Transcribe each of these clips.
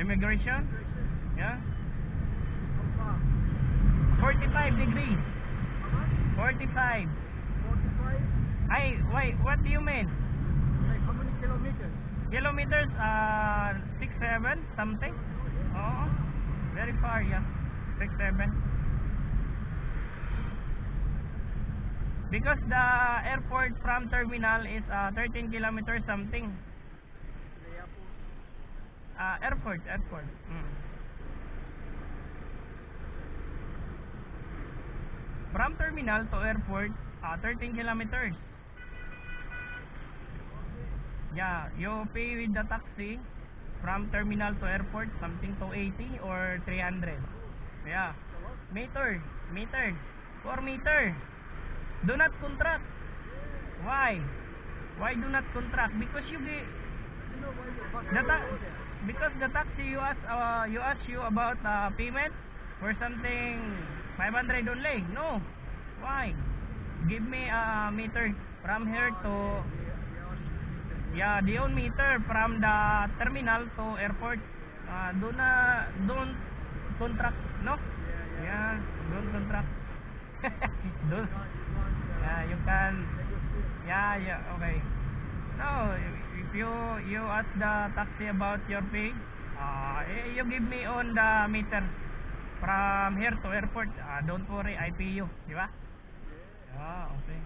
Immigration? Yeah? How far? 45 degrees. How much? 45. 45? Ay, wait, what do you mean? Like how many kilometers? Kilometers, uh, 6, 7, something? Oo. Very far, yeah. 6, 7. Because the airport from terminal is uh, 13 kilometers something. Uh, airport, airport. Mm. From terminal to airport, uh, 13 kilometers. Yeah, you pay with the taxi from terminal to airport, something to 80 or 300. Yeah. Meter, meter, 4 meter. Do not contract. Why? Why do not contract? Because you get the because the taxi you ask uh, you ask you about uh, payment for something 500 only. No. Why? Give me a meter from here to yeah, the own meter from the terminal to airport. Uh, do na don't contract, no? Yeah, don't contract. don't. You you uh, Yeah, you can. Yeah, yeah, okay. No, if you you ask the taxi about your pay, uh, eh, you give me on the meter from here to airport. Uh, don't worry, I pay you, di ba? Yeah, okay.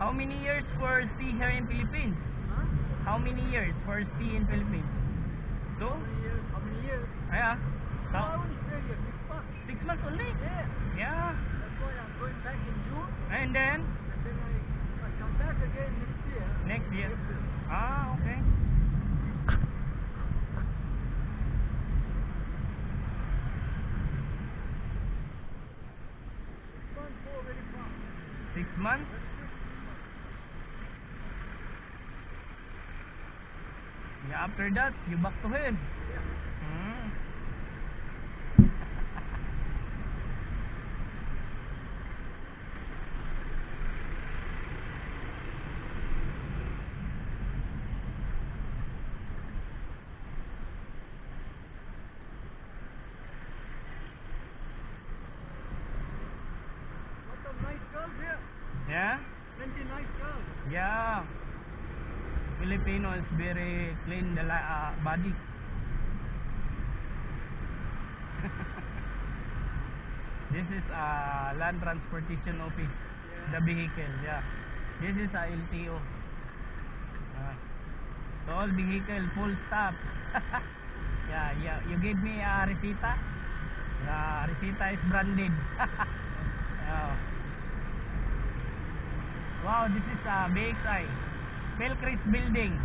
How many years for stay here in Philippines? Huh? How many years for stay in Philippines? Two? Years? How many years? Yeah. Oh, I only stay here six months. Six months only? Yeah. Yeah. That's why I'm going back in June, And then, and then I, I come back again next year. next year. April. Ah, okay. Six months go very fast. Six months? Six months. Yeah, after that, you back to him. Yeah. Yeah? Plenty nice girls. Yeah. Filipino is very clean the uh, body. this is uh, land transportation office. The vehicle, yeah. This is a LTO. Uh, so all vehicle full stop. yeah, yeah. You give me a resita. Yeah, resita is branded. yeah. Wow, this is uh, BXI. Pelcris Building.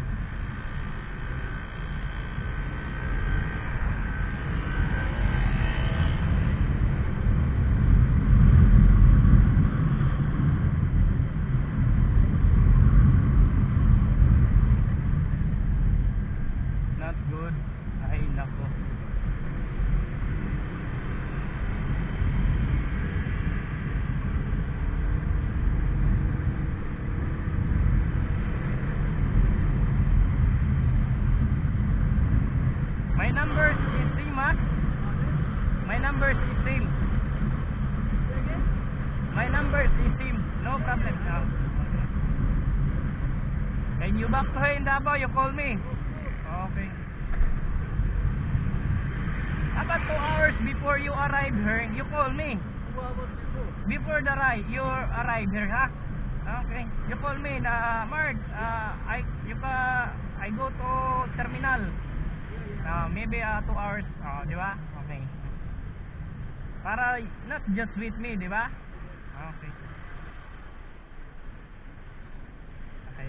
Not good. Ay, nako. My number is same, ah. My number is same. Say again? My number is same. No problem now. When you back to here in Davao, you call me. Okay. About two hours before you arrive here, you call me. Two hours before. Before the ride, you arrive here, ha? Okay. You call me na Mark, uh, I you ka I go to terminal. Uh, maybe uh, two hours, oh, di ba? Okay. Para not just with me, di ba? أخي أخي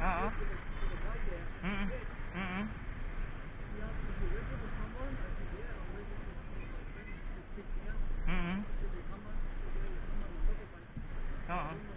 أقعد آه آه آه